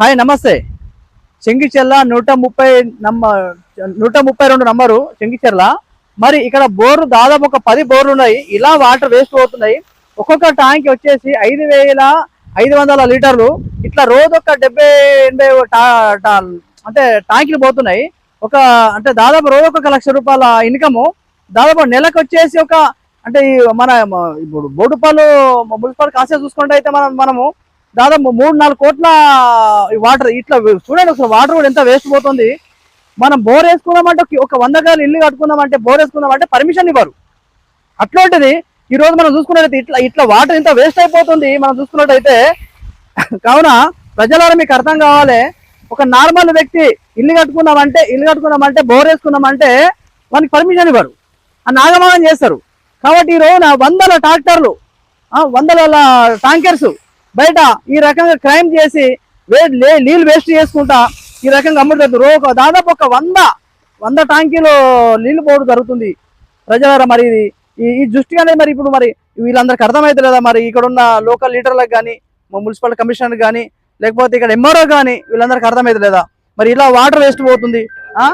Hi నమస్తే. చెంగిచెర్ల నూట ముప్పై నమ్మ నూట ముప్పై రెండు నంబరు చెంగిచెర్ల. మరి ఇక్కడ బోర్లు దాదాపు ఒక పది బోర్లు ఉన్నాయి. ఇలా వాటర్ వేస్ట్ అవుతున్నాయి ఒక్కొక్క ట్యాంక్ వచ్చేసి ఐదు వేల ఐదు వందల లీటర్లు. ఇట్లా రోజు ఒక డెబ్బై ఎనభై అంటే ట్యాంకులు పోతున్నాయి. ఒక అంటే దాదాపు రోజు ఒక లక్ష రూపాయల ఇన్కమ్. దాదాపు నెలకు వచ్చేసి ఒక అంటే మన ఇప్పుడు బోడుపాలు మున్సిపల్ కాసే చూసుకుంటే అయితే మనం మనము దాదాపు మూడు నాలుగు కోట్ల ఈ వాటర్ ఇట్లా చూడండి ఒకసారి వాటర్ కూడా ఎంత వేస్ట్ పోతుంది. మనం బోర్ వేసుకుందామంటే ఒక- వంద గాలు ఇల్లు కట్టుకుందామంటే బోర్ వేసుకుందామంటే పర్మిషన్ ఇవ్వరు. అట్లాంటిది ఈ రోజు మనం చూసుకున్నట్టయితే ఇట్లా ఇట్లా వాటర్ ఇంత వేస్ట్ అయిపోతుంది మనం చూసుకున్నట్టయితే కావున ప్రజలారా మీకు అర్థం కావాలి ఒక నార్మల్ వ్యక్తి ఇల్లు కట్టుకుందామంటే ఇల్లు కట్టుకుందామంటే బోర్ వేసుకుందామంటే మనకి పర్మిషన్ ఇవ్వరు. ఆ నాగమానం చేస్తారు. కాబట్టి ఈ రోజున వందల ట్రాక్టర్లు వందల ట్యాంకర్స్ బయట ఈ రకంగా క్రైమ్ చేసి లే- నీళ్ళు వేస్ట్ చేసుకుంటా ఈ రకంగా అమ్ముడు రోజు ఒక- దాదాపు ఒక వంద వంద ట్యాంకీలు నీళ్ళు పోవడం జరుగుతుంది. ప్రజలారా మరి ఇది ఈ- ఈ దృష్టిగానే మరి ఇప్పుడు మరి వీళ్ళందరికి అర్థమైతే లేదా మరి ఇక్కడ ఉన్న లోకల్ లీడర్లకు కానీ మున్సిపల్ కమిషనర్ కానీ లేకపోతే ఇక్కడ ఎంఆర్ఓ కానీ వీళ్ళందరికి అర్థమైతే లేదా మరి ఇలా వాటర్ వేస్ట్ పోతుంది. ఆ?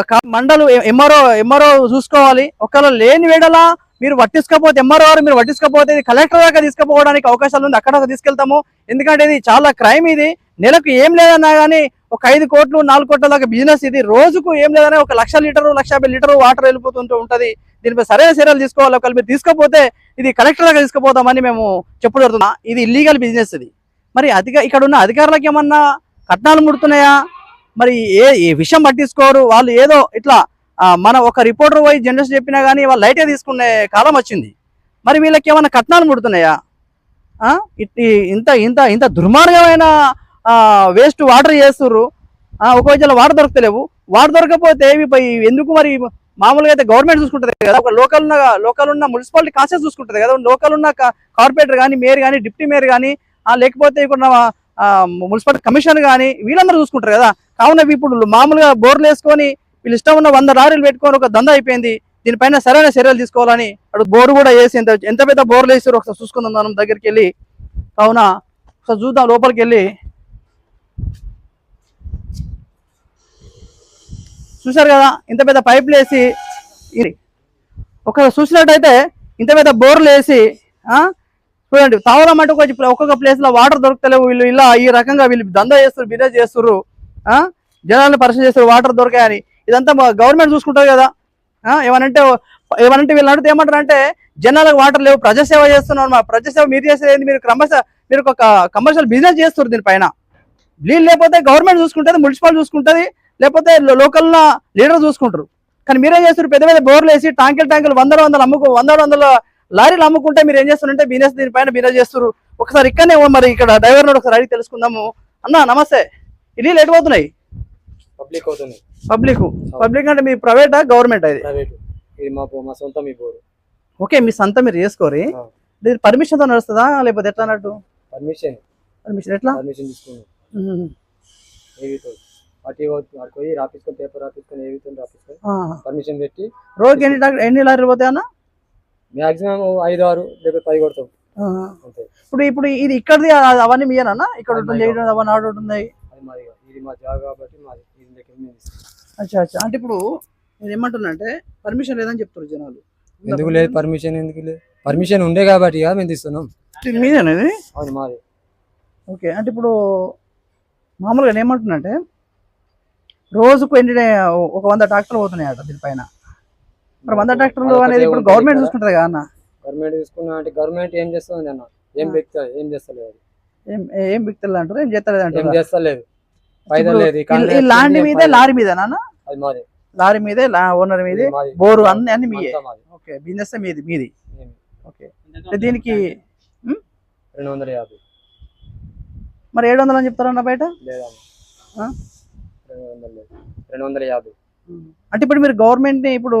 కా- మండలు ఎంఆర్ఓ ఎంఆర్ఓ చూసుకోవాలి. ఒకవేళ లేని వేడలా మీరు పట్టించుకోకపోతే ఎంఆర్ఓ మీరు పట్టించుకోకపోతే ఇది కలెక్టర్ దాకా తీసుకుపోవడానికి అవకాశాలు ఉంది. అక్కడ తీసుకెళ్తాము. ఎందుకంటే ఇది చాలా క్రైమ్ ఇది. నెలకు ఏం లేదన్నా కానీ ఒక ఐదు కోట్లు నాలుగు కోట్ల దాకా బిజినెస్ ఇది. రోజుకు ఏం లేదనే ఒక లక్ష లీటరు లక్ష యాభై లీటరు వాటర్ వెళ్ళిపోతుంటూ ఉంటుంది. దీనిపై సరైన చర్యలు తీసుకోవాలి. ఒకవేళ మీరు తీసుకోకపోతే ఇది కలెక్టర్ దాకా తీసుకుపోతామని మేము చెప్పు జరుగుతున్నా ఇది ఇల్లీగల్ బిజినెస్ ఇది. మరి అధిక ఇక్కడ ఉన్న అధికారులకు ఏమన్నా కట్నాలు ముడుతున్నాయా? మరి ఏ ఏ విషయం పట్టించుకోరు. వాళ్ళు ఏదో ఇట్లా మన ఒక రిపోర్టర్ పోయి జర్నలిస్ట్ చెప్పినా కానీ వాళ్ళు లైటే తీసుకునే కాలం వచ్చింది. మరి వీళ్ళకి ఏమైనా కట్నాలు ముడుతున్నాయా? ఆ? ఇట్- ఈ- ఇంత ఇంత ఇంత దుర్మార్గమైన వేస్ట్ వాటర్ చేస్తుర్రు. ఆ, ఒకవేళ వాటర్ దొరకలేవు వాటర్ దొరకకపోతే ఎందుకు మరి మామూలుగా అయితే గవర్నమెంట్ చూసుకుంటుంది కదా? ఒక లోకల్ ఉన్న లోకల్ ఉన్న మున్సిపాలిటీ కాన్సెస్ చూసుకుంటుంది కదా? లోకల్ ఉన్న కార్పొరేటర్ కానీ మేయర్ కానీ డిప్యూటీ మేయర్ కానీ లేకపోతే ఇక్కడ మున్సిపాలిటీ కమిషనర్ కానీ వీళ్ళందరూ చూసుకుంటారు కదా? కావున ఇప్పుడు మామూలుగా బోర్లు వేసుకొని వీళ్ళు ఇష్టం ఉన్న వంద లారీలు పెట్టుకొని ఒక దంద అయిపోయింది. దీనిపైన సరైన చర్యలు తీసుకోవాలని అటు బోర్ కూడా వేసి ఎంత ఎంత పెద్ద బోర్లు వేసారు ఒకసారి చూసుకుందాం మనం దగ్గరికి వెళ్ళి. కావున ఒకసారి చూద్దాం లోపలికి వెళ్ళి. చూశారు కదా ఇంత పెద్ద పైపులు వేసి ఇది చూసినట్టయితే ఇంత పెద్ద బోర్లు వేసి చూడండి తావలం అంటే ఒక్కొక్క ప్లేస్లో వాటర్ దొరకలేవు వీళ్ళు ఇలా ఈ రకంగా వీళ్ళు దందా చేస్తారు బిజినెస్ చేస్తారు ఆ? జనాలను పరిచయం చేస్తారు వాటర్ దొరకాయని. ఇదంతా గవర్నమెంట్ చూసుకుంటారు కదా. ఏమనంటే ఏమనంటే వీళ్ళు అడిగితే ఏమంటారు అంటే జనాలకు వాటర్ లేవు ప్రజాసేవ చేస్తున్నారు మా ప్రజాసేవ మీరు చేసేది ఏంది? మీరు క్రమశ మీరు ఒక కమర్షియల్ బిజినెస్ చేస్తున్నారు దీనిపైన నీళ్ళు లేకపోతే గవర్నమెంట్ చూసుకుంటుంది మున్సిపల్ చూసుకుంటుంది లేకపోతే లోకల్ లీడర్ చూసుకుంటారు. కానీ మీరేం చేస్తారు పెద్ద పెద్ద బోర్లు వేసి ట్యాంకులు ట్యాంకులు వందల వందలు అమ్ముకు వందల వందల లారీలు అమ్ముకుంటే మీరు ఏం చేస్తారంటే బిజినెస్ దీనిపైన బిజినెస్ చేస్తారు ఒకసారి ఇక్కడనే మరి ఇక్కడ డ్రైవర్ ఒకసారి అడిగి తెలుసుకుందాము. అన్న నమస్తే. ఇది లేట్ పోతున్నాయి? పబ్లిక్ అవుతుంది. పబ్లిక్. పబ్లిక్ అంటే మీ ప్రైవేటా గవర్నమెంట్ అది ప్రైవేట్. ఇది మా మా సొంతం ఈ బోరు. ఓకే మీ సంత మీరు చేసుకోరి. ఇది పర్మిషన్తో నడుస్తుందా లేకపోతే ఎట్లా అన్నట్టు? పర్మిషన్ పర్మిషన్ ఎట్లా? పర్మిషన్ తీసుకున్నాం. ఉమ్. ఏవితో? అటు అటు పోయి రాపించుకొని పేపర్ రాపించుకొని ఏవితో రాపించుకొని. పర్మిషన్ పెట్టి రోజుకి ఎన్ని ఎన్ని లారీలు పోతాయి అన్న? మాక్సిమం ఐదు ఆరు లేకపోతే పది కొడతాం. ఇప్పుడు ఇప్పుడు ఇది ఇక్కడది అవన్నీ మీయేనా ఇక్కడ ఉంటుంది అవన్నీ ఆడ ఉంటుంది. అది మాది. ఇది మా జాగా కాబట్టి మాది. అచ్చా అచ్చా. అంటే ఇప్పుడు నేను ఏమంటున్నా అంటే పర్మిషన్ లేదని చెప్తారు జనాలు. ఎందుకు లేదు? పర్మిషన్ ఎందుకు లేదు? పర్మిషన్ ఉండే కాబట్టి ఇక మేము తీస్తున్నాం. ఇది మీదేనా ఇది? అవును మాది. ఓకే అంటే ఇప్పుడు మామూలుగా నేను ఏమంటున్నా అంటే రోజుకు ఎన్ని ఒక వంద ట్రాక్టర్లు పోతున్నాయి అట దీనిపైన. మరి వంద ట్రాక్టర్లు అనేది ఇప్పుడు గవర్నమెంట్ చూసుకుంటుంది కదా అన్న. గవర్నమెంట్ తీసుకున్నా అంటే గవర్నమెంట్ ఏం చేస్తుంది అన్న? ఏం. వ్యక్తి ఏం చేస్తలేదు. ఏం ఏం బిక్తలు అంటారు? ఏం చేస్తలేదు ఏం అంటారు చేస్తలేదు. ఈ ల్యాండ్ మీదే లారీ మీద. నాన్న లారీ మీదే ఓనర్ మీదే. బోరు అన్ని అన్ని మీయే? మాది. ఓకే బిజినెస్ మీది మీది. ఓకే. దీనికి రెండు వందల యాభై. మరి ఏడు వందలు అని చెప్తారన్న బయట? రెండు వందలు యాభై. అంటే ఇప్పుడు మీరు గవర్నమెంట్ని ఇప్పుడు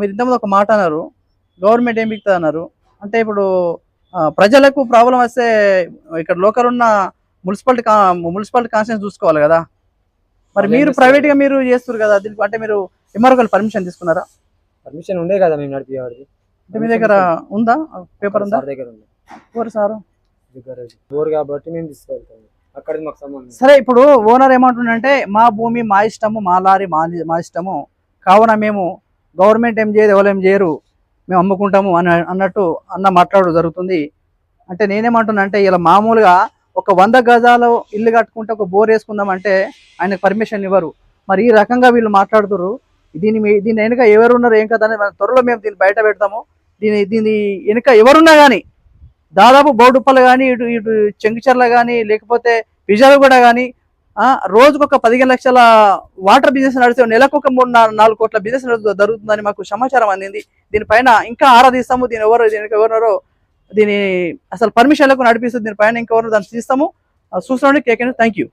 మీరు ఇంతకుముందు ఒక మాట అన్నారు. గవర్నమెంట్ ఏం బిక్తా అన్నారు అంటే ఇప్పుడు ప్రజలకు ప్రాబ్లం వస్తే ఇక్కడ లోకల్ ఉన్న మున్సిపాలిటీ మున్సిపాలిటీ కాన్స్టిట్యూన్స్ చూసుకోవాలి కదా. మరి మీరు? ప్రైవేట్గా మీరు చేస్తారు కదా దీనికి అంటే మీరు ఎంఆర్ఓ పర్మిషన్ తీసుకున్నారా? పర్మిషన్ ఉండే కదా మేము నడిపేవాడికి అంటే మీ దగ్గర ఉందా? పేపర్ ఉందా? సార్ దగ్గర ఉంది. ఎవరు సారు? దగ్గర బోర్ కాబట్టి మేము తీసుకెళ్తాం అక్కడిది మాకు సంబంధం సరే ఇప్పుడు ఓనర్ ఏమంటుండంటే మా భూమి మా ఇష్టము మా లారీ మా మా ఇష్టము. కావున మేము గవర్నమెంట్ ఏం చేయదు ఎవరు ఏం చేయరు. మేము అమ్ముకుంటాము అని అన్నట్టు అన్న మాట్లాడు జరుగుతుంది. అంటే నేనేమంటున్నా అంటే ఇలా మామూలుగా ఒక వంద గజాలు ఇల్లు కట్టుకుంటే ఒక బోర్ వేసుకుందాం అంటే ఆయనకు పర్మిషన్ ఇవ్వరు. మరి ఈ రకంగా వీళ్ళు మాట్లాడుతున్నారు దీని మీ- దీని వెనుక ఎవరున్నారు ఏం కదా త్వరలో మేము దీన్ని బయట పెడతాము. దీని దీని వెనుక ఎవరున్నా కానీ దాదాపు బౌడుప్పలు కానీ ఇటు ఇటు చెంగుచర్ల కానీ లేకపోతే విజయవాడ కానీ రోజుకు ఒక పదిహేను లక్షల వాటర్ బిజినెస్ నడిచే నెలకు ఒక మూడు నాలుగు నాలుగు కోట్ల బిజినెస్ జరుగుతుందని మాకు సమాచారం అందింది. దీనిపైన ఇంకా ఆరాధిస్తాము దీని ఎవరు దీనికి ఎవరున్నారో దీని అసలు పర్మిషన్లకు నడిపిస్తుంది దీని పైన ఇంకెవరు దాన్ని తీస్తాము. చూస్తున్నాండి కేకే థ్యాంక్ యూ